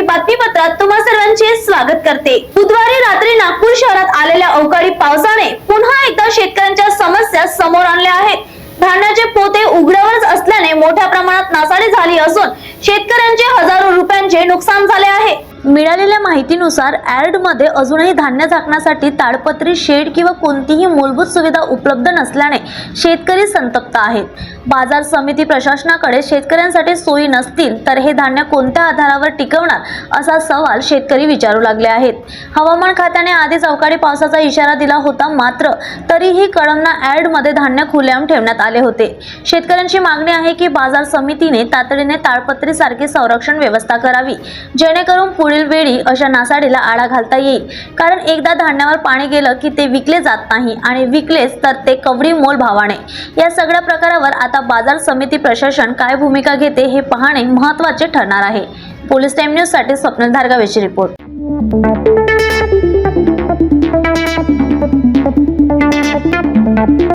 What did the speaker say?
मराठी बातमीपत्रात तुम्हा सर्वांचे स्वागत करते. बुधवारी रात्री नागपूर शहरात आलेल्या अवकाळी पावसाने पुन्हा एकदा शेतकऱ्यांच्या समस्या समोर आणल्या आहेत. धान्याचे पोते उघड्यावरच असल्याने मोठ्या प्रमाणात नासाडी झाली असून शेतकऱ्यांचे हजारो रुपयांचे नुकसान झाले आहे. मिळालेल्या माहितीनुसार ॲडमध्ये अजूनही धान्य झाकण्यासाठी ताडपत्री शेड किंवा कोणतीही मूलभूत सुविधा उपलब्ध नसल्याने शेतकरी संतप्त आहेत. बाजार समिती प्रशासनाकडे शेतकऱ्यांसाठी सोयी नसतील तर हे धान्य कोणत्या आधारावर टिकवणार असा सवाल शेतकरी विचारू लागले आहेत. हवामान खात्याने आधीच अवकाळी पावसाचा इशारा दिला होता मात्र तरीही कळमना ॲडमध्ये धान्य खुलेआम ठेवण्यात आले होते. शेतकऱ्यांची मागणी आहे की बाजार समितीने तातडीने ताडपत्रीसारखी संरक्षण व्यवस्था करावी जेणेकरून पुढील वेळी अशा नासाडीला आळा घालता येईल. कारण एकदा धान्यावर पाणी गेलं की ते विकले जात नाही आणि विकलेच तर ते कवडी मोल भावाने. या सगळ्या प्रकारावर आता बाजार समिती प्रशासन काय भूमिका घेते हे पाहणे महत्त्वाचे ठरणार आहे. पोलीस टाइम न्यूजसाठी धारगावेची रिपोर्ट.